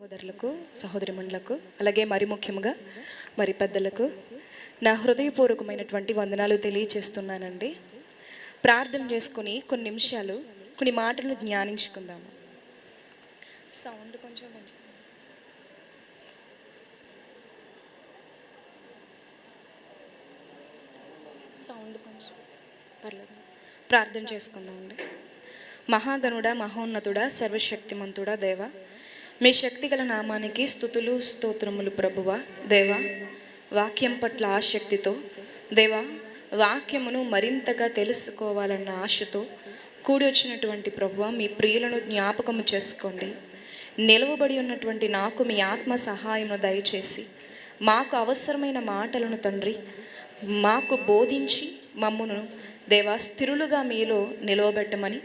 సహోదరులకు సహోదరిమణులకు అలాగే మరి ముఖ్యంగా మరి పెద్దలకు నా హృదయపూర్వకమైనటువంటి వందనాలు తెలియచేస్తున్నానండి. ప్రార్థన చేసుకుని కొన్ని నిమిషాలు కొన్ని మాటలను జ్ఞానించుకుందాము సౌండ్ కొంచెం మంచి సౌండ్ కొంచెం పర్లేదు ప్రార్థన చేసుకుందామండి. మహాగణుడ మహోన్నతుడా సర్వశక్తిమంతుడా దేవ మీ శక్తిగల నామానికి స్థుతులు స్తోత్రములు ప్రభువ. దేవ వాక్యం పట్ల ఆసక్తితో దేవ వాక్యమును మరింతగా తెలుసుకోవాలన్న ఆశతో కూడి వచ్చినటువంటి ప్రభువ మీ ప్రియులను జ్ఞాపకము చేసుకోండి. నిలవబడి ఉన్నటువంటి నాకు మీ ఆత్మ సహాయమును దయచేసి మాకు అవసరమైన మాటలను తండ్రి మాకు బోధించి మమ్మును దేవా స్థిరులుగా మీలో నిలవబెట్టమని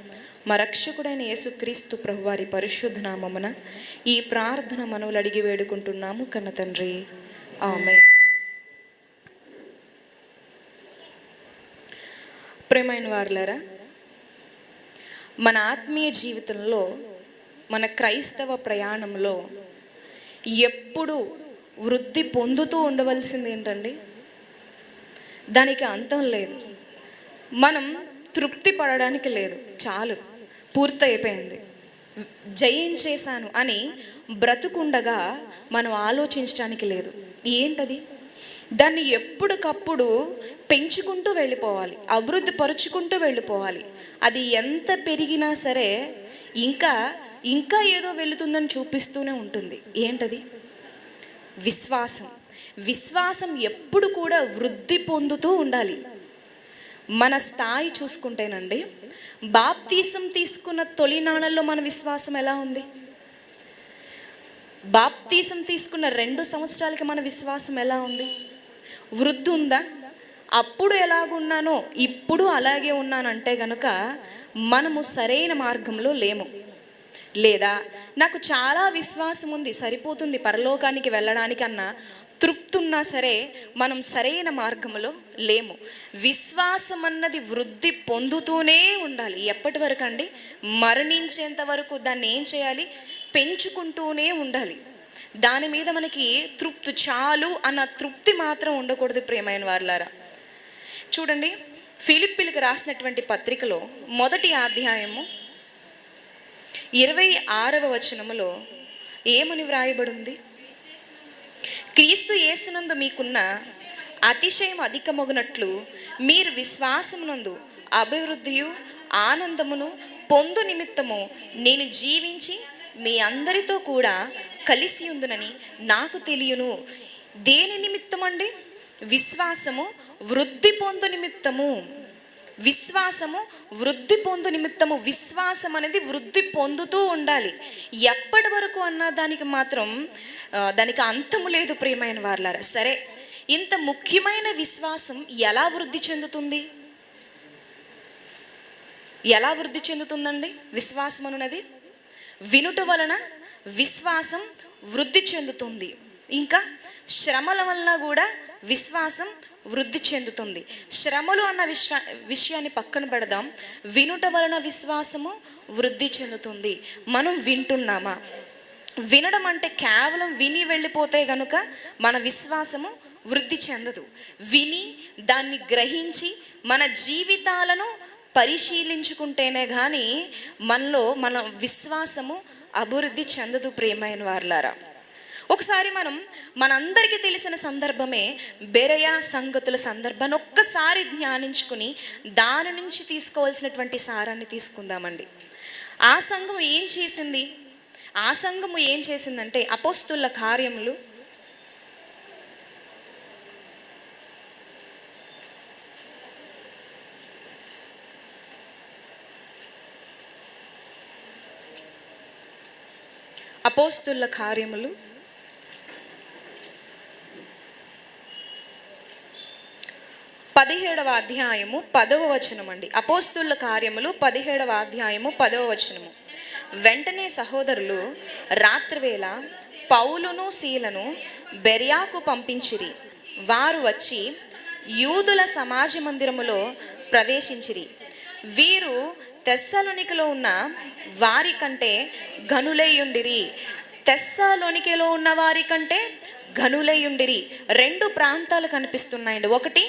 మా రక్షకుడైన యేసుక్రీస్తు ప్రభువారి పరిశుద్ధ నామమున ఈ ప్రార్థన మనవులు అడిగి వేడుకుంటున్నాము కన్న తండ్రి. ఆమె ప్రేమైన వారులారా మన ఆత్మీయ జీవితంలో మన క్రైస్తవ ప్రయాణంలో ఎప్పుడు వృద్ధి పొందుతూ ఉండవలసింది ఏంటండి? దానికి అంతం లేదు. మనం తృప్తి పడడానికి లేదు. చాలు. పూర్తయిపోయింది. జయించేశాను అని బ్రతుకుండగా మనం ఆలోచించడానికి లేదు. ఏంటది? దాన్ని ఎప్పటికప్పుడు పెంచుకుంటూ వెళ్ళిపోవాలి అభివృద్ధి పరుచుకుంటూ వెళ్ళిపోవాలి. అది ఎంత పెరిగినా సరే ఇంకా ఇంకా ఏదో వెళుతుందని చూపిస్తూనే ఉంటుంది. ఏంటది? విశ్వాసం. విశ్వాసం ఎప్పుడు కూడా వృద్ధి పొందుతూ ఉండాలి. మన స్థాయి చూసుకుంటేనండి బాప్తీసం తీసుకున్న తొలినాళ్ళల్లో మన విశ్వాసం ఎలా ఉంది? బాప్తీసం తీసుకున్న రెండు సంవత్సరాలకి మన విశ్వాసం ఎలా ఉంది? వృద్ధి ఉందా? అప్పుడు ఎలాగున్నానో ఇప్పుడు అలాగే ఉన్నానంటే గనుక మనము సరైన మార్గంలో లేము. లేదా నాకు చాలా విశ్వాసం ఉంది సరిపోతుంది పరలోకానికి వెళ్ళడానికి అన్న తృప్తి ఉన్నా సరే మనం సరైన మార్గంలో లేము. విశ్వాసం అన్నది వృద్ధి పొందుతూనే ఉండాలి. ఎప్పటి వరకు అండి? మరణించేంత వరకు దాన్ని ఏం చేయాలి? పెంచుకుంటూనే ఉండాలి. దాని మీద మనకి తృప్తి చాలు అన్న తృప్తి మాత్రం ఉండకూడదు ప్రేమైన వారులారా. చూడండి ఫిలిప్పిలకు రాసినటువంటి పత్రికలో మొదటి అధ్యాయము ఇరవై ఆరవ వచనములో ఏమని వ్రాయబడింది? క్రీస్తు యేసునందు మీకున్న అతిశయం అధికమగునట్లు మీరు విశ్వాసమునందు అభివృద్ధియు ఆనందమును పొందు నిమిత్తము నేను జీవించి మీ అందరితో కూడా కలిసి ఉందునని నాకు తెలియను. దేని నిమిత్తం అండి విశ్వాసము వృద్ధి పొందు నిమిత్తము. విశ్వాసము వృద్ధి పొందు నిమిత్తము విశ్వాసం అనేది వృద్ధి పొందుతూ ఉండాలి. ఎప్పటి వరకు అన్న దానికి మాత్రం దానికి అంతము లేదు ప్రియమైన వార్లారా. సరే ఇంత ముఖ్యమైన విశ్వాసం ఎలా వృద్ధి చెందుతుంది? ఎలా వృద్ధి చెందుతుందండి విశ్వాసం అనున్నది వినుట వలన విశ్వాసం వృద్ధి చెందుతుంది. ఇంకా శ్రమల వలన కూడా విశ్వాసం వృద్ధి చెందుతుంది. శ్రమలు అన్న విశ్వ విషయాన్ని పక్కన పెడదాం. వినుట వలన విశ్వాసము వృద్ధి చెందుతుంది. మనం వింటున్నామా? వినడం అంటే కేవలం విని వెళ్ళిపోతే గనుక మన విశ్వాసము వృద్ధి చెందదు. విని దాన్ని గ్రహించి మన జీవితాలను పరిశీలించుకుంటేనే కానీ మనలో మన విశ్వాసము అభివృద్ధి చెందదు ప్రేమైన వారులారా. ఒకసారి మనం మనందరికీ తెలిసిన సందర్భమే బెరయ సంగతుల సందర్భాన్ని ఒక్కసారి ధ్యానించుకుని దాని నుంచి తీసుకోవాల్సినటువంటి సారాన్ని తీసుకుందామండి. ఆ సంఘం ఏం చేసింది? ఆ సంఘము ఏం చేసిందంటే అపోస్తుల కార్యములు అపోస్తుల కార్యములు పదిహేడవ అధ్యాయము పదవ వచనం అండి అపోస్తుల కార్యములు పదిహేడవ అధ్యాయము పదవ వచనము. వెంటనే సహోదరులు రాత్రివేళ పౌలును శీలను బెర్యాకు పంపించిరి. వారు వచ్చి యూదుల సమాజ మందిరములో ప్రవేశించిరి. వీరు తెస్సలోనికలో ఉన్న వారి కంటే గనులయ్యుండిరి తెస్సలోనికలో ఉన్న వారి కంటే ఘనులై రెండు ప్రాంతాలు కనిపిస్తున్నాయండి. ఒకటి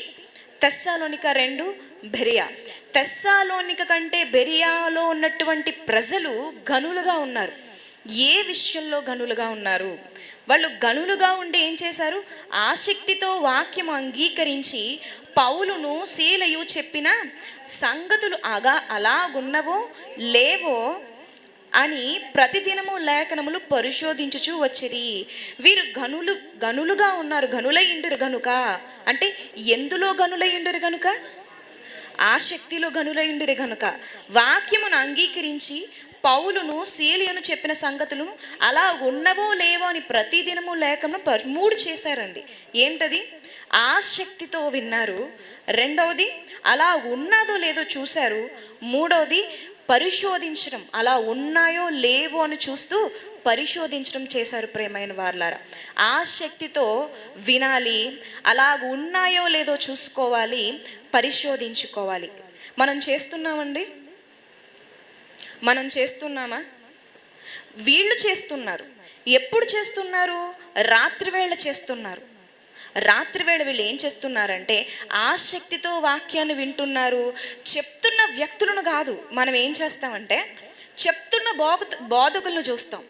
తెస్సాలోనిక రెండు బెరియా. తెస్సాలోనిక కంటే బెరియాలో ఉన్నటువంటి ప్రజలు గనులుగా ఉన్నారు. ఏ విషయంలో గనులుగా ఉన్నారు? వాళ్ళు గనులుగా ఉండి ఏం చేశారు? ఆసక్తితో వాక్యం అంగీకరించి పౌలును శీలయు చెప్పిన సంగతులు అగా అలాగున్నవో లేవో అని ప్రతిదినము లేఖనములు పరిశోధించుచు వచ్చిరి. వీరు గనులు గనులుగా ఉన్నారు. గనులయ్యుండరు గనుక. అంటే ఎందులో గనులయ్యుండరు గనుక? ఆసక్తిలో ఇండురు గనుక. వాక్యమును అంగీకరించి పౌలును శీలియను చెప్పిన సంగతులను అలా ఉన్నవో లేవో అని ప్రతిదినము లేఖను మూడు చేశారండి. ఏంటది? ఆసక్తితో విన్నారు. రెండవది అలా ఉన్నదో లేదో చూశారు. మూడవది పరిశోధించడం అలా ఉన్నాయో లేవో అని చూస్తూ పరిశోధించడం చేశారు ప్రేమైన వార్లారా. ఆసక్తితో వినాలి అలా ఉన్నాయో లేదో చూసుకోవాలి పరిశోధించుకోవాలి. మనం చేస్తున్నామండి? మనం చేస్తున్నామా? వీళ్ళు చేస్తున్నారు. ఎప్పుడు చేస్తున్నారు? రాత్రి వేళ చేస్తున్నారు. రాత్రి వేళ వీళ్ళు ఏం చేస్తున్నారంటే ఆసక్తితో వాక్యాన్ని వింటున్నారు. చెప్తున్న వ్యక్తులను కాదు మనం ఏం చేస్తామంటే చెప్తున్న బోధ బోధకులను చూస్తాం.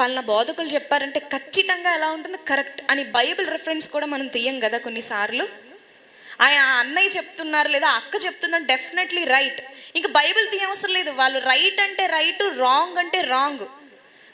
పలానా బోధకులు చెప్పారంటే ఖచ్చితంగా ఎలా ఉంటుంది? కరెక్ట్ అని బైబిల్ రెఫరెన్స్ కూడా మనం తీయం కదా కొన్నిసార్లు. ఆయన అన్నయ్య చెప్తున్నారు లేదా అక్క చెప్తున్నారు డెఫినెట్లీ రైట్. ఇంకా బైబిల్ తీయవసరం లేదు. వాళ్ళు రైట్ అంటే రైట్ రాంగ్ అంటే రాంగ్.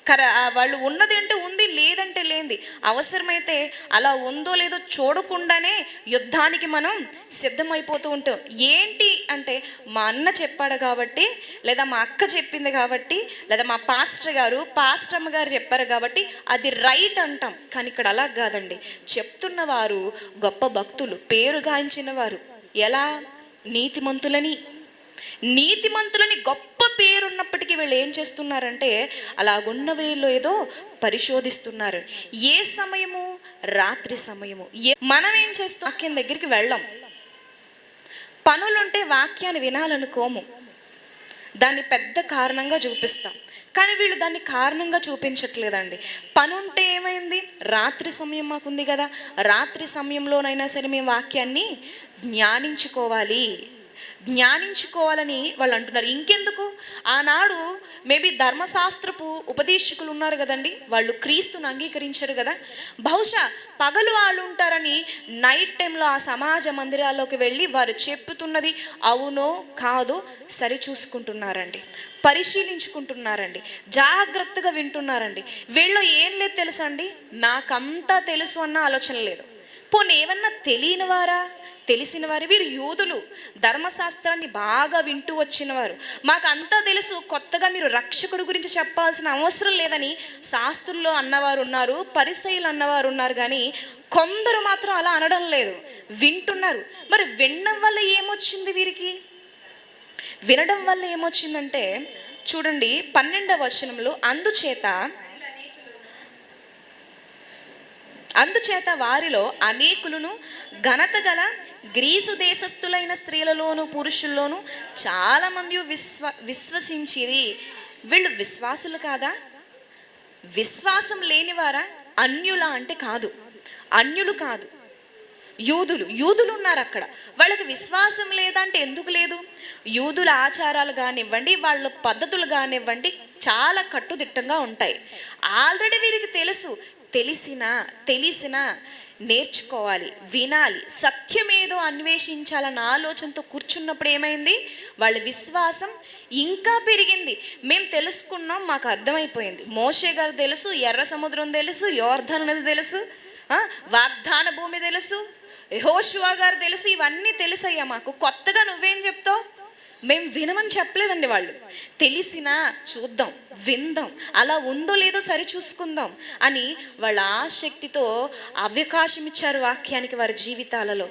కర వాళ్ళు ఉన్నది అంటే ఉంది లేదంటే లేనిది అవసరమైతే అలా ఉందో లేదో చూడకుండానే యుద్ధానికి మనం సిద్ధమైపోతూ ఉంటాం. ఏంటి అంటే మా అన్న చెప్పాడు కాబట్టి లేదా మా అక్క చెప్పింది కాబట్టి లేదా మా పాస్టర్ గారు పాస్టర్ అమ్మగారు చెప్పారు కాబట్టి అది రైట్ అంటాం. కానీ ఇక్కడ అలా కాదండి. చెప్తున్నవారు గొప్ప భక్తులు పేరుగాంచిన వారు ఎలా? నీతిమంతులని. నీతిమంతులని గొప్ప పేరున్నప్పటికీ వీళ్ళు ఏం చేస్తున్నారంటే అలాగున్న వేలో ఏదో పరిశోధిస్తున్నారు. ఏ సమయము? రాత్రి సమయము. ఏ మనం ఏం చేస్తాం వాక్యం దగ్గరికి వెళ్ళాం. పనులుంటే వాక్యాన్ని వినాలనుకోము. దాన్ని పెద్ద కారణంగా చూపిస్తాం. కానీ వీళ్ళు దాన్ని కారణంగా చూపించట్లేదండి. పని ఉంటే ఏమైంది? రాత్రి సమయం మాకుంది కదా. రాత్రి సమయంలోనైనా సరే మేము వాక్యాన్ని జ్ఞానించుకోవాలి. జ్ఞానించుకోవాలని వాళ్ళు అంటున్నారు. ఇంకెందుకు? ఆనాడు మేబీ ధర్మశాస్త్రపు ఉపదేశకులు ఉన్నారు కదండి. వాళ్ళు క్రీస్తును అంగీకరించారు కదా. బహుశా పగలు వాళ్ళు ఉంటారని నైట్ టైంలో ఆ సమాజ మందిరాల్లోకి వెళ్ళి వారు చెప్పుతున్నది అవునో కాదో సరి చూసుకుంటున్నారండి. పరిశీలించుకుంటున్నారండి. జాగ్రత్తగా వింటున్నారండి. వీళ్ళు ఏం లేదు తెలుసండి నాకంతా తెలుసు అన్న ఆలోచన లేదు. పోనీ ఏమన్నా తెలియని వారా తెలిసిన వారు వీరు యూదులు. ధర్మశాస్త్రాన్ని బాగా వింటూ వచ్చిన వారు మాకు అంతా తెలుసు కొత్తగా మీరు రక్షకుడు గురించి చెప్పాల్సిన అవసరం లేదని శాస్త్రుల్లో అన్నవారు ఉన్నారు పరిసయులు అన్నవారు ఉన్నారు కానీ కొందరు మాత్రం అలా అనడం లేదు. వింటున్నారు. మరి వినడం వల్ల ఏమొచ్చింది వీరికి? వినడం వల్ల ఏమొచ్చిందంటే చూడండి పన్నెండవ వచనంలో అందుచేత అందుచేత వారిలో అనేకులను ఘనత గల గ్రీసు దేశస్థులైన స్త్రీలలోను పురుషుల్లోనూ చాలామంది విశ్వ విశ్వసించిరి. వీళ్ళు విశ్వాసులు కాదా? విశ్వాసం లేనివారా అన్యుల అంటే కాదు. అన్యులు కాదు. యూదులు యూదులు ఉన్నారు అక్కడ. వాళ్ళకి విశ్వాసం లేదంటే ఎందుకు లేదు? యూదుల ఆచారాలు కానివ్వండి వాళ్ళ పద్ధతులు కానివ్వండి చాలా కట్టుదిట్టంగా ఉంటాయి. ఆల్రెడీ వీరికి తెలుసు తెలిసిన తెలిసిన నేర్చుకోవాలి వినాలి. సత్యమేదో అన్వేషించాలన్న ఆలోచనతో కూర్చున్నప్పుడు ఏమైంది? వాళ్ళ విశ్వాసం ఇంకా పెరిగింది. మేము తెలుసుకున్నాం మాకు అర్థమైపోయింది. మోషే గారు తెలుసు ఎర్ర సముద్రం తెలుసు యోర్ధన్ నది తెలుసు వాగ్దాన భూమి తెలుసు యెహోషువ గారు తెలుసు ఇవన్నీ తెలుసయ్యా మాకు. కొత్తగా నువ్వేం చెప్తావు? మేము వినమని చెప్పలేదండి వాళ్ళు. తెలిసినా చూద్దాం విందాం అలా ఉందో లేదో సరి చూసుకుందాం అని వాళ్ళ ఆసక్తితో అవకాశం ఇచ్చారు వాక్యానికి వారి జీవితాలలో.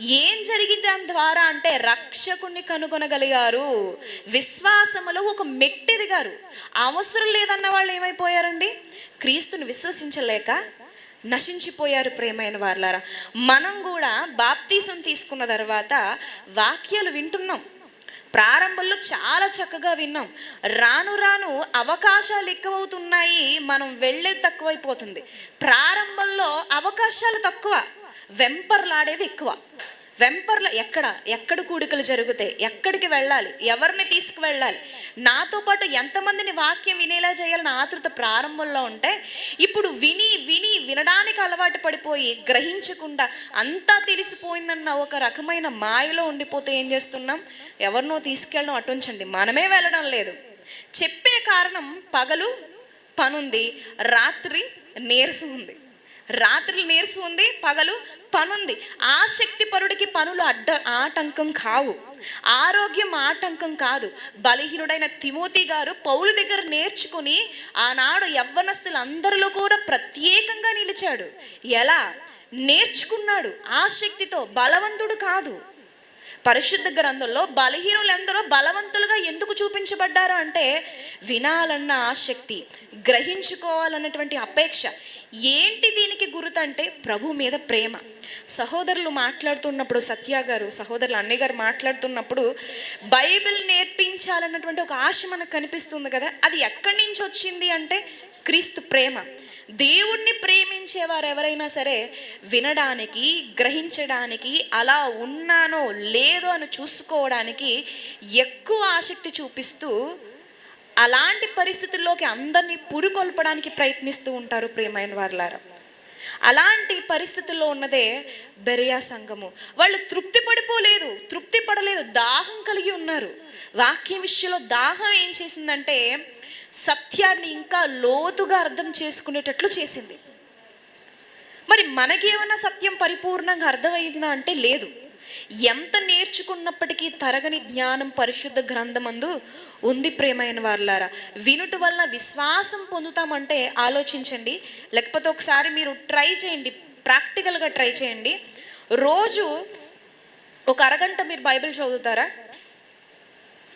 ఏం జరిగింది దాని ద్వారా అంటే రక్షకుణ్ణి కనుగొనగలిగారు. విశ్వాసములో ఒక మెట్టెదిగారు అవసరం లేదన్న వాళ్ళు ఏమైపోయారండి? క్రీస్తుని విశ్వసించలేక నశించిపోయారు ప్రేమైన వార్లారా. మనం కూడా బాప్తీసం తీసుకున్న తర్వాత వాక్యాలు వింటున్నాం. ప్రారంభంలో చాలా చక్కగా విన్నాం. రాను రాను అవకాశాలు ఎక్కువవుతున్నాయి మనం వెళ్ళేది తక్కువైపోతుంది. ప్రారంభంలో అవకాశాలు తక్కువ వెంపర్లాడేది ఎక్కువ. వెంపర్ల ఎక్కడ ఎక్కడ కూడికలు జరుగుతాయి ఎక్కడికి వెళ్ళాలి ఎవరిని తీసుకువెళ్ళాలి నాతో పాటు ఎంతమందిని వాక్యం వినేలా చేయాలని ఆతృత ప్రారంభంలో ఉంటే ఇప్పుడు విని విని వినడానికి అలవాటు పడిపోయి గ్రహించకుండా అంతా తెలిసిపోయిందన్న ఒక రకమైన మాయలో ఉండిపోతే ఏం చేస్తున్నాం? ఎవరినో తీసుకెళ్ళడం అటుంచండి. మనమే వెళ్ళడం లేదు. చెప్పే కారణం పగలు పనుంది రాత్రి నీరసం ఉంది. రాత్రి నీరసం ఉంది పగలు పనుంది. ఆసక్తి పరుడికి పనులు అడ్డ ఆటంకం కావు. ఆరోగ్యం ఆటంకం కాదు. బలహీనుడైన తిమోతి గారు పౌలు దగ్గర నేర్చుకుని ఆనాడు యవ్వనస్తులందరిలో కూడా ప్రత్యేకంగా నిలిచాడు. ఎలా? నేర్చుకున్నాడు. ఆసక్తితో బలవంతుడు కాదు. పరిశుద్ధ గ్రంథంలో బలహీనులందరూ బలవంతులుగా ఎందుకు చూపించబడ్డారు అంటే వినాలన్న ఆసక్తి గ్రహించుకోవాలన్నటువంటి అపేక్ష. ఏంటి దీనికి గురుతంటే ప్రభు మీద ప్రేమ. సహోదరులు మాట్లాడుతున్నప్పుడు సత్య గారు సహోదరులు అన్నయ్య గారు మాట్లాడుతున్నప్పుడు బైబిల్ నేర్పించాలన్నటువంటి ఒక ఆశ మనకు కనిపిస్తుంది కదా. అది ఎక్కడి నుంచి వచ్చింది అంటే క్రీస్తు ప్రేమ. దేవుణ్ణి ప్రేమించేవారు ఎవరైనా సరే వినడానికి గ్రహించడానికి అలా ఉన్నానో లేదో అని చూసుకోవడానికి ఎక్కువ ఆసక్తి చూపిస్తూ అలాంటి పరిస్థితుల్లోకి అందరినీ పురుకొల్పడానికి ప్రయత్నిస్తూ ఉంటారు ప్రేమైన వారులారా. అలాంటి పరిస్థితుల్లో ఉన్నదే బెరియా సంఘము. వాళ్ళు తృప్తి పడిపోలేదు తృప్తి పడలేదు దాహం కలిగి ఉన్నారు. వాక్యం విషయంలో దాహం ఏం చేసిందంటే సత్యాన్ని ఇంకా లోతుగా అర్థం చేసుకునేటట్లు చేసింది. మరి మనకేమైనా సత్యం పరిపూర్ణంగా అర్థమైందా అంటే లేదు. ఎంత నేర్చుకున్నప్పటికీ తరగని జ్ఞానం పరిశుద్ధ గ్రంథమందు ఉంది ప్రేమైన వారులారా. వినుట వల్ల విశ్వాసం పొందుతామంటే ఆలోచించండి. లేకపోతే ఒకసారి మీరు ట్రై చేయండి. ప్రాక్టికల్గా ట్రై చేయండి. రోజు ఒక అరగంట మీరు బైబిల్ చదువుతారా?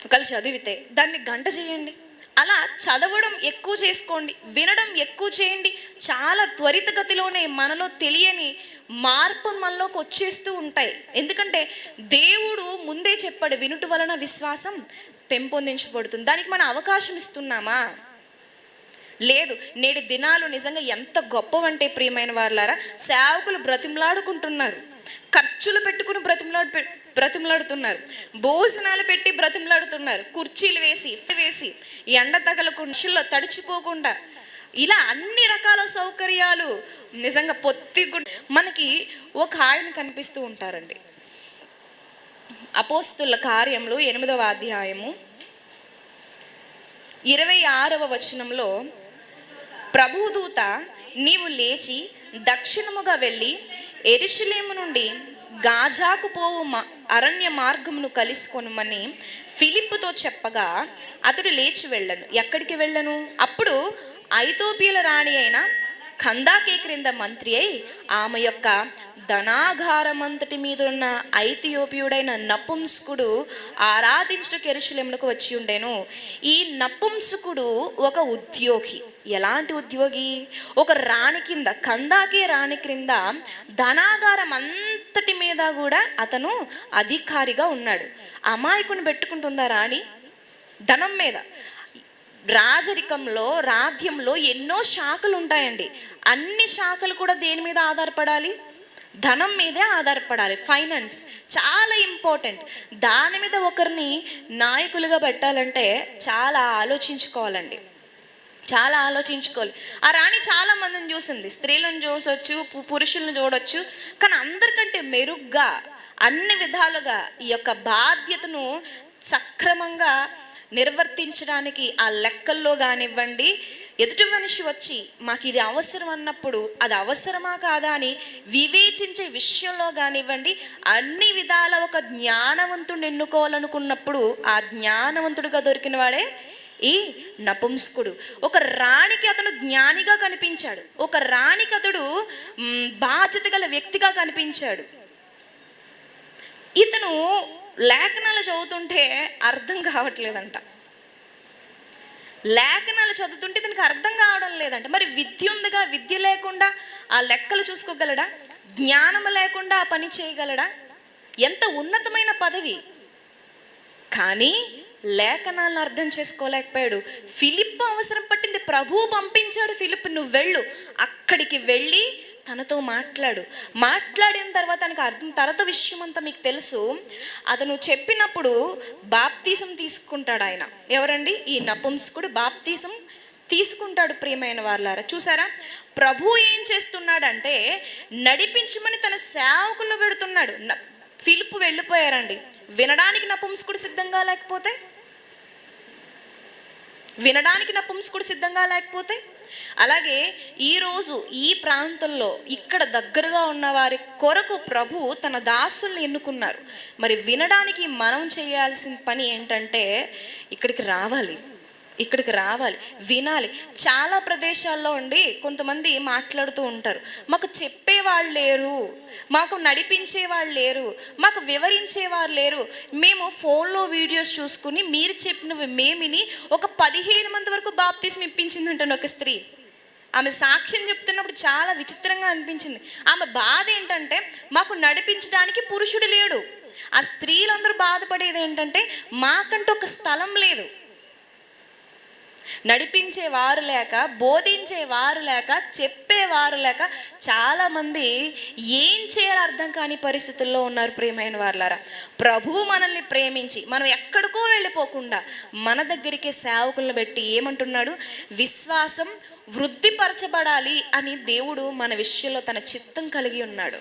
ఒకళ్ళు చదివితే దాన్ని గంట చేయండి. అలా చదవడం ఎక్కువ చేసుకోండి వినడం ఎక్కువ చేయండి. చాలా త్వరితగతిలోనే మనలో తెలియని మార్పు మనలోకి వచ్చేస్తూ ఉంటాయి. ఎందుకంటే దేవుడు ముందే చెప్పాడు వినుట వలన విశ్వాసం పెంపొందించబడుతుంది. దానికి మనం అవకాశం ఇస్తున్నామా? లేదు. నేడు దినాలు నిజంగా ఎంత గొప్పవంటే ప్రియమైన వారులారా సేవకులు బ్రతిమలాడుకుంటున్నారు. ఖర్చులు పెట్టుకుని బ్రతిమలాడు పె- బ్రతిమలాడుతున్నారు. భోజనాలు పెట్టి బ్రతిమలాడుతున్నారు. కుర్చీలు వేసి వేసి ఎండ తగలకుండా తడిచిపోకుండా ఇలా అన్ని రకాల సౌకర్యాలు నిజంగా పొత్తి మనకి ఒక ఆయన కనిపిస్తూ ఉంటారండి. అపోస్తుల కార్యంలో ఎనిమిదవ అధ్యాయము ఇరవై ఆరవ వచనంలో ప్రభుదూత నీవు లేచి దక్షిణముగా వెళ్ళి ఎరుషులేము నుండి గాజాకు పోవు అరణ్య మార్గమును కలుసుకొనుమని ఫిలిప్పుతో చెప్పగా అతడు లేచి వెళ్ళను. ఎక్కడికి వెళ్ళను? అప్పుడు ఐతోపియల రాణి అయిన కందాకే క్రింద మంత్రి అయి ఆమె యొక్క ధనాగారమంతటి మీద ఉన్న ఐతియోపియుడైన నపుంసుకుడు ఆరాధించట కెరుషులెమునకు వచ్చి ఉండేను. ఈ నపుంసుకుడు ఒక ఉద్యోగి. ఎలాంటి ఉద్యోగి? ఒక రాణి కింద కందాకే రాణి క్రింద ధనాగారం అంతటి మీద కూడా అతను అధికారిగా ఉన్నాడు. అమాయకుని పెట్టుకుంటుందా రాణి? ధనం మీద. రాజరికంలో రాధ్యంలో ఎన్నో శాఖలు ఉంటాయండి అన్ని శాఖలు కూడా దేని మీద ఆధారపడాలి? ధనం మీదే ఆధారపడాలి. ఫైనాన్స్ చాలా ఇంపార్టెంట్. దాని మీద ఒకరిని నాయకులుగా పెట్టాలంటే చాలా ఆలోచించుకోవాలండి. చాలా ఆలోచించుకోవాలి. ఆ రాణి చాలా మందిని చూసింది. స్త్రీలను చూసొచ్చు పు- పురుషులను చూడొచ్చు కానీ అందరికంటే మెరుగ్గా అన్ని విధాలుగా ఈ యొక్క బాధ్యతను సక్రమంగా నిర్వర్తించడానికి ఆ లెక్కల్లో కానివ్వండి ఎదుటి మనిషి వచ్చి మాకు ఇది అవసరం అన్నప్పుడు అది అవసరమా కాదా అని వివేచించే విషయంలో కానివ్వండి అన్ని విధాల ఒక జ్ఞానవంతుడిని ఎన్నుకోవాలనుకున్నప్పుడు ఆ జ్ఞానవంతుడిగా దొరికిన వాడే ఈ నపుంసకుడు. ఒక రాణికి అతను జ్ఞానిగా కనిపించాడు. ఒక రాణికి అతడు బాధ్యత గల వ్యక్తిగా కనిపించాడు. ఇతను లేఖనాలు చదువుతుంటే అర్థం కావట్లేదంట. లేఖనాలు చదువుతుంటే ఇతనికి అర్థం కావడం లేదంట. మరి విద్య ఉందిగా? విద్య లేకుండా ఆ లెక్కలు చూసుకోగలడా? జ్ఞానం లేకుండా ఆ పని చేయగలడా? ఎంత ఉన్నతమైన పదవి. కానీ లేఖనాలను అర్థం చేసుకోలేకపోయాడు. ఫిలిప్ అవసరం పట్టింది ప్రభువు పంపించాడు ఫిలిప్ నువ్వు వెళ్ళు. అక్కడికి వెళ్ళి తనతో మాట్లాడు. మాట్లాడిన తర్వాత తనకు అర్థం తర్వాత విషయం అంతా మీకు తెలుసు. అతను చెప్పినప్పుడు బాప్తీసం తీసుకుంటాడు ఆయన. ఎవరండి? ఈ నపుంసకుడు బాప్తీసం తీసుకుంటాడు ప్రియమైన వాళ్ళారా చూసారా? ప్రభు ఏం చేస్తున్నాడంటే నడిపించమని తన సేవకులు పెడుతున్నాడు. ఫిలిప్ వెళ్ళిపోయారండి. వినడానికి నపుంసకుడు సిద్ధంగా లేకపోతే? వినడానికి నపుంసకుడు సిద్ధంగా లేకపోతే? అలాగే ఈరోజు ఈ ప్రాంతంలో ఇక్కడ దగ్గరగా ఉన్న వారి కొరకు ప్రభు తన దాసుల్ని ఎన్నుకున్నారు. మరి వినడానికి మనం చేయాల్సిన పని ఏంటంటే ఇక్కడికి రావాలి. ఇక్కడికి రావాలి వినాలి. చాలా ప్రదేశాల్లో ఉండి కొంతమంది మాట్లాడుతూ ఉంటారు. మాకు చెప్పేవాళ్ళు లేరు మాకు నడిపించే వాళ్ళు లేరు మాకు వివరించేవారు లేరు. మేము ఫోన్లో వీడియోస్ చూసుకుని మీరు చెప్పినవి మేమిని ఒక పదిహేను మంది వరకు బాప్తీసం ఇప్పించిందంటాను ఒక స్త్రీ. ఆమె సాక్ష్యం చెప్తున్నప్పుడు చాలా విచిత్రంగా అనిపించింది. ఆమె బాధ ఏంటంటే మాకు నడిపించడానికి పురుషుడు లేడు. ఆ స్త్రీలందరూ బాధపడేది ఏంటంటే మాకంటూ ఒక స్థలం లేదు. నడిపించేవారు లేక బోధించేవారు లేక చెప్పేవారు లేక చాలామంది ఏం చేయాలో అర్థం కాని పరిస్థితుల్లో ఉన్నారు ప్రేమైన వారులారా. ప్రభువు మనల్ని ప్రేమించి మనం ఎక్కడికో వెళ్ళిపోకుండా మన దగ్గరికి సేవకులను పెట్టి ఏమంటున్నాడు? విశ్వాసం వృద్ధిపరచబడాలి అని దేవుడు మన విషయంలో తన చిత్తం కలిగి ఉన్నాడు.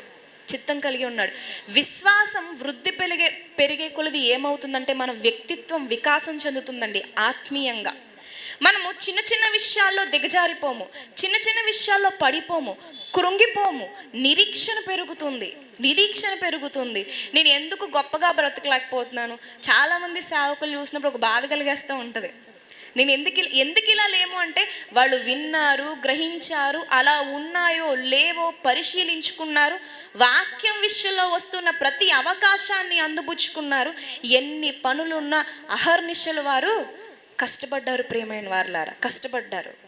చిత్తం కలిగి ఉన్నాడు. విశ్వాసం వృద్ధి పెరిగే పెరిగే కొలది ఏమవుతుందంటే మన వ్యక్తిత్వం వికాసం చెందుతుందండి ఆత్మీయంగా. మనము చిన్న చిన్న విషయాల్లో దిగజారిపోము. చిన్న చిన్న విషయాల్లో పడిపోము. కృంగిపోము. నిరీక్షణ పెరుగుతుంది. నిరీక్షణ పెరుగుతుంది. నేను ఎందుకు గొప్పగా బ్రతకలేకపోతున్నాను? చాలామంది సేవకులు చూసినప్పుడు ఒక బాధ కలిగేస్తూ ఉంటుంది. నేను ఎందుకు ఎందుకు ఇలా లేము అంటే వాళ్ళు విన్నారు గ్రహించారు అలా ఉన్నాయో లేవో పరిశీలించుకున్నారు వాక్యం విషయంలో వస్తున్న ప్రతి అవకాశాన్ని అందుపుచ్చుకున్నారు. ఎన్ని పనులున్నా అహర్నిశలు వారు కష్టపడ్డారు ప్రియమైన వారులారా కష్టపడ్డారు.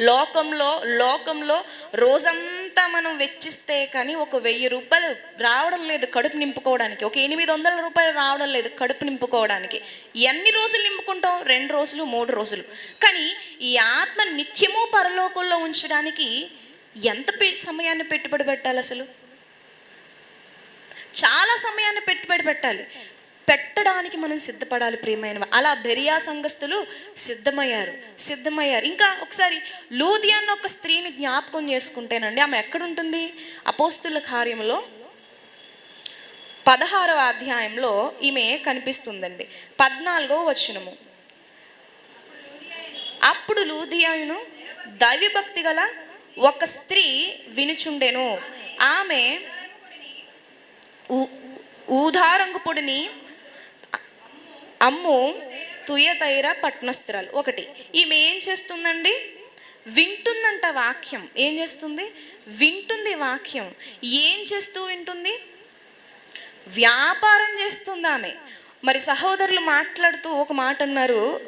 లోకంలో లోకంలో రోజంతా మనం వెచ్చిస్తే కానీ ఒక వెయ్యి రూపాయలు రావడం లేదు కడుపు నింపుకోవడానికి ఒక ఎనిమిది వందల రూపాయలు రావడం లేదు కడుపు నింపుకోవడానికి. ఎన్ని రోజులు నింపుకుంటాం? రెండు రోజులు మూడు రోజులు. కానీ ఈ ఆత్మ నిత్యము పరలోకంలో ఉంచడానికి ఎంత పె- సమయాన్ని పెట్టుబడి పెట్టాలి అసలు? చాలా సమయాన్ని పెట్టుబడి పెట్టాలి. పెట్టడానికి మనం సిద్ధపడాలి ప్రియమైన అలా బెరియా సంఘస్థులు సిద్ధమయ్యారు సిద్ధమయ్యారు. ఇంకా ఒకసారి లూది అన్న ఒక స్త్రీని జ్ఞాపకం చేసుకుంటేనండి ఆమె ఎక్కడుంటుంది? అపోస్తుల కార్యంలో పదహారవ అధ్యాయంలో ఈమె కనిపిస్తుందండి. పద్నాలుగో వచనము. అప్పుడు లూదియాయును దైవభక్తి గల ఒక స్త్రీ వినుచుండెను. ఆమె ఊ- ఊదారంగు పొడిని అమ్ము తుయతైర పట్నస్త్రాలు ఒకటి ఈమె ఏం చేస్తుందండి? వింటుందంట వాక్యం. ఏం చేస్తుంది? వింటుంది వాక్యం. ఏం చేస్తూ వింటుంది? వ్యాపారం చేస్తుంది ఆమె. మరి సహోదరులు మాట్లాడుతూ ఒక మాట అన్నారు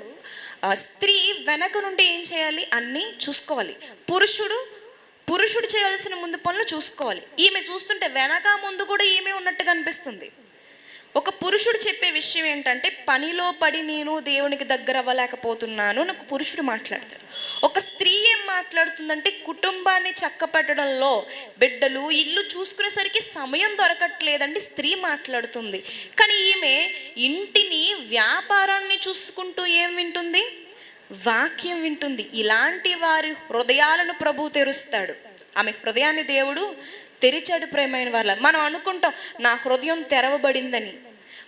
స్త్రీ వెనక నుండి ఏం చేయాలి? అన్నీ చూసుకోవాలి. పురుషుడు పురుషుడు చేయాల్సిన ముందు పనులు చూసుకోవాలి. ఈమె చూస్తుంటే వెనక ముందు కూడా ఈమె ఉన్నట్టుగా అనిపిస్తుంది ఒక పురుషుడు చెప్పే విషయం ఏంటంటే పనిలో పడి నేను దేవునికి దగ్గర అవ్వలేకపోతున్నాను అని ఒక పురుషుడు మాట్లాడతాడు. ఒక స్త్రీ ఏం మాట్లాడుతుందంటే కుటుంబాన్ని చక్కపెట్టడంలో బిడ్డలు ఇల్లు చూసుకునేసరికి సమయం దొరకట్లేదండి స్త్రీ మాట్లాడుతుంది. కానీ ఈమె ఇంటిని వ్యాపారాన్ని చూసుకుంటూ ఏం వింటుంది? వాక్యం వింటుంది. ఇలాంటి వారి హృదయాలను ప్రభు తెరుస్తాడు. ఆమె హృదయాన్ని దేవుడు తెరిచాడు ప్రేమైన వాళ్ళ మనం అనుకుంటాం నా హృదయం తెరవబడిందని.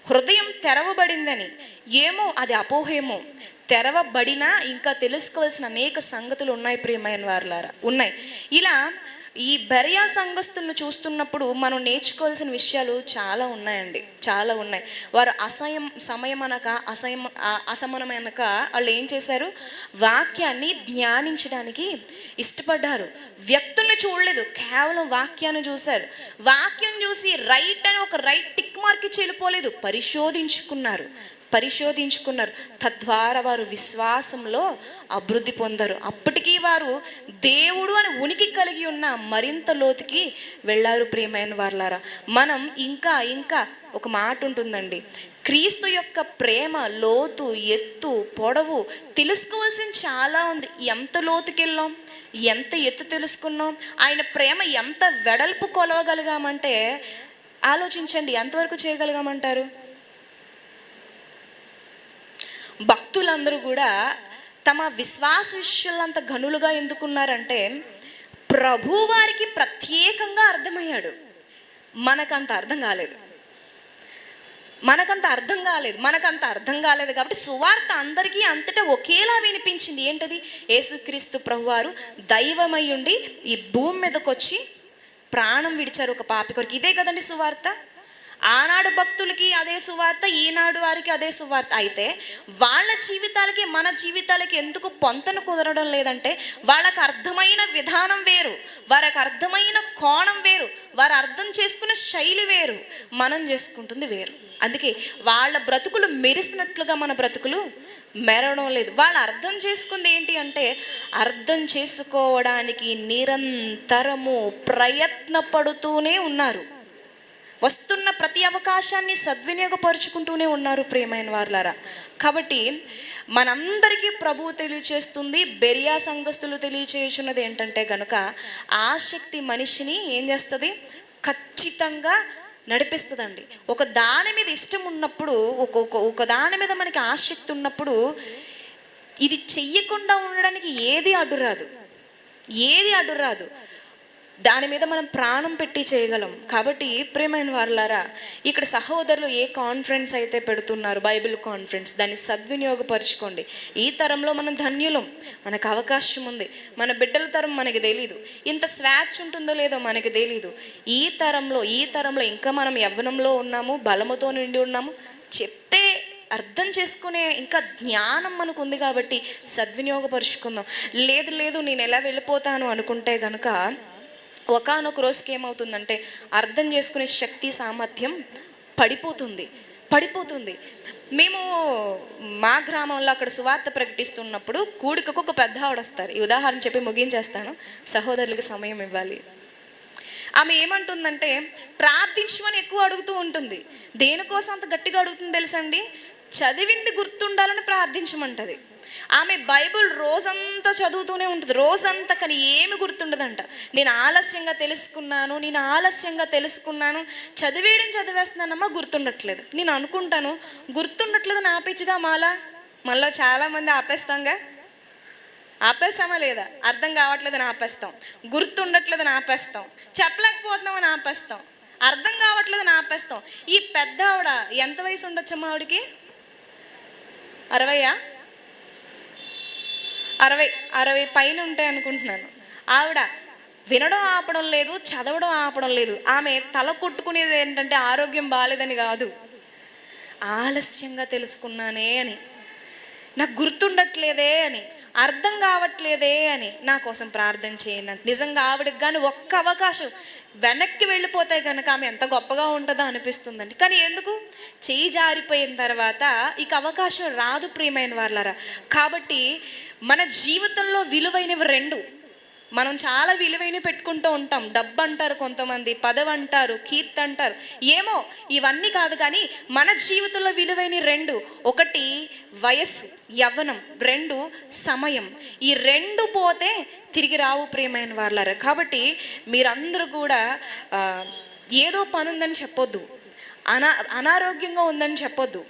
హృదయం తెరవబడిందని. ఏమో అది అపోహేమో. తెరవబడినా ఇంకా తెలుసుకోవాల్సిన అనేక సంగతులు ఉన్నాయి ప్రియమైన వారులారా. ఉన్నాయి. ఇలా ఈ బెరయా సంఘస్థులను చూస్తున్నప్పుడు మనం నేర్చుకోవాల్సిన విషయాలు చాలా ఉన్నాయండి. చాలా ఉన్నాయి. వారు అసహ్యం సమయం అనక అసహ్యం అసమనం అనక వాళ్ళు ఏం చేశారు? వాక్యాన్ని ధ్యానించడానికి ఇష్టపడ్డారు. వ్యక్తుల్ని చూడలేదు. కేవలం వాక్యాన్ని చూశారు. వాక్యం చూసి రైట్ అని ఒక రైట్ టిక్ మార్క్ ఇచ్చి వెళ్ళిపోలేదు. పరిశోధించుకున్నారు. పరిశోధించుకున్నారు. తద్వారా వారు విశ్వాసంలో అభివృద్ధి పొందారు. అప్పటికీ వారు దేవుడు అని ఉనికి కలిగి ఉన్న మరింత లోతుకి వెళ్ళారు ప్రియమైన వార్లారా. మనం ఇంకా ఇంకా ఒక మాట ఉంటుందండి. క్రీస్తు యొక్క ప్రేమ లోతు ఎత్తు పొడవు తెలుసుకోవాల్సింది చాలా ఉంది. ఎంత లోతుకి వెళ్ళాం ఎంత ఎత్తు తెలుసుకున్నాం? ఆయన ప్రేమ ఎంత వెడల్పు కొలవగలిగామంటే ఆలోచించండి. ఎంతవరకు చేయగలిగామంటారు? భక్తులందరూ కూడా తమ విశ్వాస విషయాలు అంత గనులుగా ఎందుకున్నారంటే ప్రభువారికి ప్రత్యేకంగా అర్థమయ్యాడు. మనకంత అర్థం కాలేదు. మనకంత అర్థం కాలేదు. మనకంత అర్థం కాలేదు కాబట్టి సువార్త అందరికీ అంతటా ఒకేలా వినిపించింది. ఏంటది? యేసుక్రీస్తు ప్రభువారు దైవమై ఉండి ఈ భూమి మీదకొచ్చి ప్రాణం విడిచారు ఒక పాపి కొరకు ఇదే కదండి సువార్త? ఆనాడు భక్తులకి అదే సువార్త ఈనాడు వారికి అదే సువార్త. అయితే వాళ్ళ జీవితాలకి మన జీవితాలకి ఎందుకు పొంతన కుదరడం లేదంటే వాళ్ళకి అర్థమైన విధానం వేరు వారికి అర్థమైన కోణం వేరు వారు అర్థం చేసుకునే శైలి వేరు మనం చేసుకుంటుంది వేరు. అందుకే వాళ్ళ బ్రతుకులు మెరిసినట్లుగా మన బ్రతుకులు మెరవడం లేదు. వాళ్ళు అర్థం చేసుకుంది ఏంటి అంటే అర్థం చేసుకోవడానికి నిరంతరము ప్రయత్నపడుతూనే ఉన్నారు. వస్తున్న ప్రతి అవకాశాన్ని సద్వినియోగపరుచుకుంటూనే ఉన్నారు ప్రియమైన వారులారా. కాబట్టి మనందరికీ ప్రభువు తెలియచేస్తుంది బెరియా సంఘస్థులు తెలియచేయుచున్నది ఏంటంటే గనుక ఆసక్తి మనిషిని ఏం చేస్తుంది? ఖచ్చితంగా నడిపిస్తుందండి. ఒక దాని మీద ఇష్టం ఉన్నప్పుడు ఒక ఒక- ఒక దాని మీద మనకి ఆసక్తి ఉన్నప్పుడు ఇది చెయ్యకుండా ఉండడానికి ఏది అడ్డురాదు. ఏది అడ్డురాదు. దాని మీద మనం ప్రాణం పెట్టి చేయగలం. కాబట్టి ప్రేమైన వారులారా ఇక్కడ సహోదరులు ఏ కాన్ఫరెన్స్ అయితే పెడుతున్నారు బైబిల్ కాన్ఫరెన్స్ దాన్ని సద్వినియోగపరచుకోండి. ఈ తరంలో మనం ధన్యులం. మనకు అవకాశం ఉంది. మన బిడ్డల తరం మనకి తెలీదు. ఇంత స్వాచ్ ఉంటుందో లేదో మనకి తెలీదు. ఈ తరంలో ఈ తరంలో ఇంకా మనం యవ్వనంలో ఉన్నాము బలముతో నిండి ఉన్నాము. చెప్తే అర్థం చేసుకునే ఇంకా జ్ఞానం మనకు ఉంది కాబట్టి సద్వినియోగపరుచుకుందాం. లేదు లేదు నేను ఎలా వెళ్ళిపోతాను అనుకుంటే కనుక ఒకనొక రోజుకి ఏమవుతుందంటే అర్థం చేసుకునే శక్తి సామర్థ్యం పడిపోతుంది. పడిపోతుంది. మేము మా గ్రామంలో అక్కడ సువార్త ప్రకటిస్తున్నప్పుడు కూడికకు ఒక పెద్ద ఆవిడ వస్తారు. ఈ ఉదాహరణ చెప్పి ముగించేస్తాను. సహోదరులకి సమయం ఇవ్వాలి. ఆమె ఏమంటుందంటే ప్రార్థించమని ఎక్కువ అడుగుతూ ఉంటుంది. దేనికోసం అంత గట్టిగా అడుగుతుంది తెలుసండి? చదివింది గుర్తుండాలని ప్రార్థించమంటది. ఆమె బైబిల్ రోజంతా చదువుతూనే ఉంటుంది. రోజంతా కానీ ఏమి గుర్తుండదంట. నేను ఆలస్యంగా తెలుసుకున్నాను నేను ఆలస్యంగా తెలుసుకున్నాను. చదివేయడం చదివేస్తున్నానమ్మా గుర్తుండట్లేదు. నేను అనుకుంటాను గుర్తుండట్లేదు నా పిచ్చిగా మాలా? మళ్ళీ చాలామంది ఆపేస్తాంగా? ఆపేస్తామా లేదా? అర్థం కావట్లేదని ఆపేస్తాం. గుర్తుండట్లేదని ఆపేస్తాం. చెప్పలేకపోతున్నామని ఆపేస్తాం. అర్థం కావట్లేదని ఆపేస్తాం. ఈ పెద్ద ఆవిడ ఎంత వయసు ఉండొచ్చమ్మా ఆవిడకి? అరవయా? అరవై అరవై పైన ఉంటాయి అనుకుంటున్నాను. ఆవిడ వినడం ఆపడం లేదు చదవడం ఆపడం లేదు. ఆమె తల కొట్టుకునేది ఏంటంటే ఆరోగ్యం బాగాలేదని కాదు. ఆలస్యంగా తెలుసుకున్నానే అని. నాకు గుర్తుండట్లేదే అని. అర్థం కావట్లేదే అని నా కోసం ప్రార్థన చేయండి. అంటే నిజంగా ఆవిడకి కానీ ఒక్క అవకాశం వెనక్కి వెళ్ళిపోతే కనుక ఆమె ఎంత గొప్పగా ఉంటుందో అనిపిస్తుందండి. కానీ ఎందుకు? చేయి జారిపోయిన తర్వాత ఇక అవకాశం రాదు ప్రియమైన వాళ్ళరా కాబట్టి మన జీవితంలో విలువైనవి రెండు. మనం చాలా విలువైన పెట్టుకుంటూ ఉంటాం. డబ్బు అంటారు కొంతమంది పదవి అంటారు కీర్తి అంటారు ఏమో ఇవన్నీ కాదు కానీ మన జీవితంలో విలువైన రెండు. ఒకటి వయస్సు యవ్వనం. రెండు సమయం. ఈ రెండు పోతే తిరిగి రావు ప్రియమైన వాళ్ళారు కాబట్టి మీరందరూ కూడా ఏదో పని ఉందని చెప్పొద్దు. అనా అనారోగ్యంగా ఉందని చెప్పొద్దు.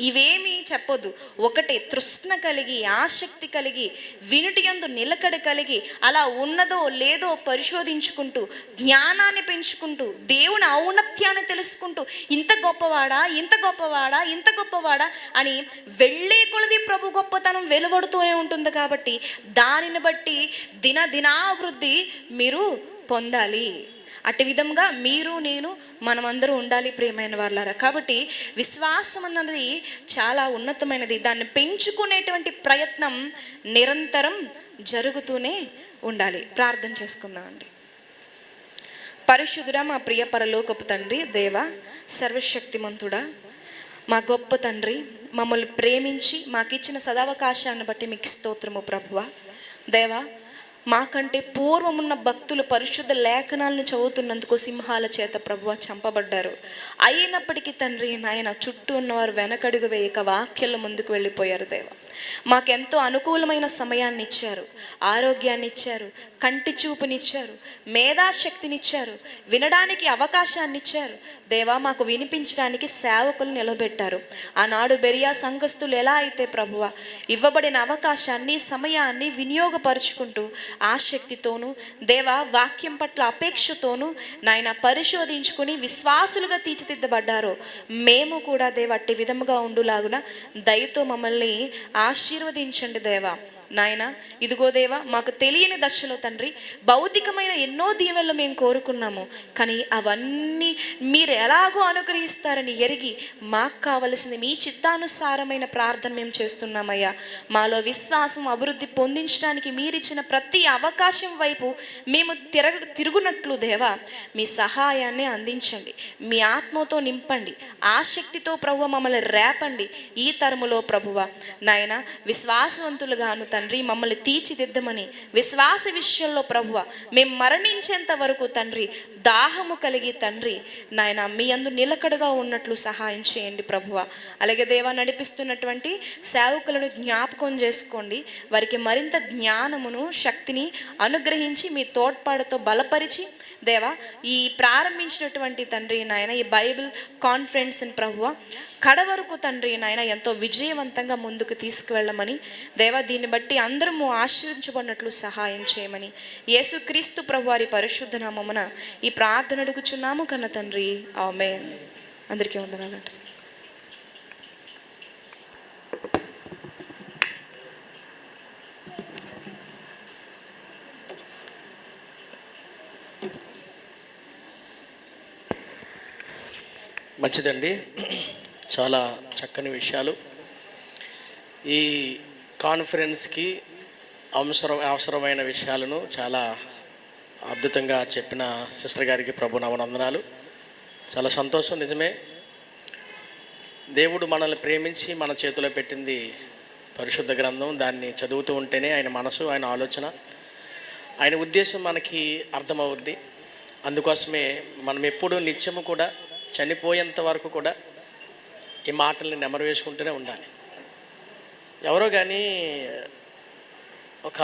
ఇవేమీ చెప్పొద్దు. ఒకటే తృష్ణ కలిగి ఆసక్తి కలిగి వినుటి యందు నిలకడ కలిగి అలా ఉన్నదో లేదో పరిశోధించుకుంటూ జ్ఞానాన్ని పెంచుకుంటూ దేవుని ఔన్నత్యాన్ని తెలుసుకుంటూ ఇంత గొప్పవాడా ఇంత గొప్పవాడా ఇంత గొప్పవాడా అని వెళ్ళే కొలది ప్రభు గొప్పతనం వెలువడుతూనే ఉంటుంది కాబట్టి దానిని బట్టి దిన దినాభివృద్ధి మీరు పొందాలి. అటు విధంగా మీరు నేను మనమందరూ ఉండాలి ప్రియమైన వాళ్ళారా కాబట్టి విశ్వాసం అన్నది చాలా ఉన్నతమైనది. దాన్ని పెంచుకునేటువంటి ప్రయత్నం నిరంతరం జరుగుతూనే ఉండాలి. ప్రార్థన చేసుకుందామండి పరిశుద్ధుడా మా ప్రియ పరలోకపు తండ్రి దేవ సర్వశక్తిమంతుడా మా గొప్ప తండ్రి మమ్మల్ని ప్రేమించి మాకిచ్చిన సదావకాశాన్ని బట్టి మీకు స్తోత్రము ప్రభువ. దేవా మాకంటే పూర్వమున్న భక్తులు పరిశుద్ధ లేఖనాలను చదువుతున్నందుకు సింహాల చేత ప్రభువ చంపబడ్డారు. అయినప్పటికీ తండ్రి నాయన చుట్టూ ఉన్నవారు వెనకడుగు వేయక వాక్యాల ముందుకు వెళ్ళిపోయారు దేవా. మాకెంతో అనుకూలమైన సమయాన్ని ఇచ్చారు ఆరోగ్యాన్ని ఇచ్చారు కంటి చూపునిచ్చారు. మేధాశక్తినిచ్చారు. వినడానికి అవకాశాన్ని ఇచ్చారు దేవా మాకు వినిపించడానికి సేవకులు నిలబెట్టారు. ఆనాడు బెరియా సంఘస్థులు ఎలా అయితే ప్రభువ ఇవ్వబడిన అవకాశాన్ని సమయాన్ని వినియోగపరుచుకుంటూ ఆసక్తితోనూ దేవా వాక్యం పట్ల అపేక్షతోనూ నాయన పరిశోధించుకుని విశ్వాసులుగా తీర్చిదిద్దబడ్డారో మేము కూడా దేవ అట్టి విధముగా ఉండులాగున దయతో మమ్మల్ని ఆశీర్వదించండి దేవా. నాయన ఇదిగో దేవా మాకు తెలియని దశలో తండ్రి భౌతికమైన ఎన్నో దీవెనలు మేము కోరుకున్నాము. కానీ అవన్నీ మీరు ఎలాగో అనుగ్రహిస్తారని ఎరిగి మాకు కావలసింది మీ చిత్తానుసారమైన ప్రార్థన మేము చేస్తున్నామయ్యా. మాలో విశ్వాసం అభివృద్ధి పొందించడానికి మీరిచ్చిన ప్రతి అవకాశం వైపు మేము తిరగ తిరుగునట్లు దేవా మీ సహాయాన్ని అందించండి. మీ ఆత్మతో నింపండి. ఆసక్తితో ప్రభు మమ్మల్ని రేపండి. ఈ తరములో ప్రభువ నాయన విశ్వాసవంతులుగాను తండ్రి మమ్మల్ని తీర్చిదిద్దమని. విశ్వాస విషయంలో ప్రభువ మేము మరణించేంత వరకు తండ్రి దాహము కలిగి తండ్రి. నాయన మీ అందు నిలకడగా ఉన్నట్లు సహాయం చేయండి ప్రభువ. అలాగే దేవా నడిపిస్తున్నటువంటి సేవకులను జ్ఞాపకం చేసుకోండి. వారికి మరింత జ్ఞానమును శక్తిని అనుగ్రహించి మీ తోడ్పాటుతో బలపరిచి దేవా ఈ ప్రారంభించినటువంటి తండ్రి నాయన ఈ బైబిల్ కాన్ఫరెన్స్ని ప్రభువ కడ వరకు తండ్రి నాయన ఎంతో విజయవంతంగా ముందుకు తీసుకువెళ్ళమని దేవా దీన్ని బట్టి అందరము ఆశ్రయించబడినట్లు సహాయం చేయమని యేసుక్రీస్తు ప్రభువారి పరిశుద్ధ నామమున ఈ ప్రార్థన అడుగుచున్నాము కన్న తండ్రి. ఆమె అందరికీ వందనాలంటే మంచిదండి. చాలా చక్కని విషయాలు. ఈ కాన్ఫరెన్స్కి అవసరం అవసరమైన విషయాలను చాలా అద్భుతంగా చెప్పిన సిస్టర్ గారికి ప్రభు నవనందనాలు. చాలా సంతోషం నిజమే. దేవుడు మనల్ని ప్రేమించి మన చేతిలో పెట్టింది పరిశుద్ధ గ్రంథం. దాన్ని చదువుతూ ఉంటేనే ఆయన మనసు ఆయన ఆలోచన ఆయన ఉద్దేశం మనకి అర్థమవుద్ది. అందుకోసమే మనం ఎప్పుడు నిత్యము కూడా చనిపోయేంత వరకు కూడా ఈ మాటల్ని నెమరు వేసుకుంటూనే ఉండాలి. ఎవరో కానీ ఒక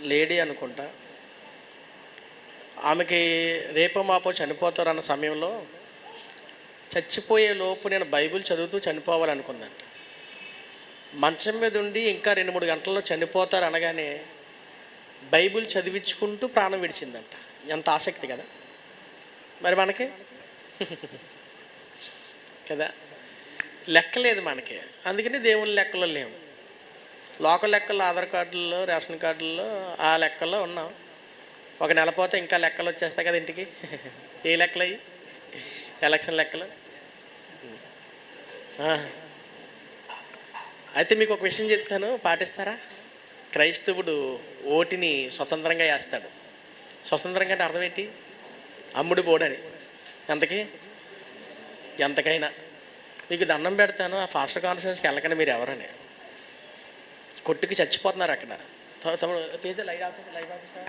లేడీ అనుకుంటా. ఆమెకి రేపో మాపో చనిపోతారు అన్న సమయంలో చచ్చిపోయే లోపు నేను బైబిల్ చదువుతూ చనిపోవాలనుకుందంట మంచం మీద ఉండి ఇంకా రెండు మూడు గంటల్లో చనిపోతారు అనగానే బైబిల్ చదివించుకుంటూ ప్రాణం విడిచిందంట. ఎంత ఆసక్తి కదా. మరి మనకి? కదా? లెక్కలేదు మనకి. అందుకని దేవుని లెక్కలో లేవు లోకల్ లెక్కలు ఆధార్ కార్డుల్లో రేషన్ కార్డుల్లో ఆ లెక్కల్లో ఉన్నాం. ఒక నెల పోతే ఇంకా లెక్కలు వచ్చేస్తాయి కదా ఇంటికి. ఏ లెక్కలు అయ్యి? ఎలక్షన్ లెక్కలు. అయితే మీకు ఒక విషయం చెప్తాను. పాటిస్తారా? క్రైస్తవుడు ఓటిని స్వతంత్రంగా వేస్తాడు. స్వతంత్రంగా అంటే అర్థం ఏంటి? అమ్ముడు బోడని. ఎంతకి? ఎంతకైనా. మీకు దండం పెడతాను ఆ ఫాస్ట్ కాన్ఫరెన్స్కి వెళ్ళకండి మీరు ఎవరని. కొట్టుకి చచ్చిపోతున్నారు అక్కడ. తమ- తమ్ముడు పేజ్ లైవ్ ఆఫీస్ లైవ్ ఆఫీసా?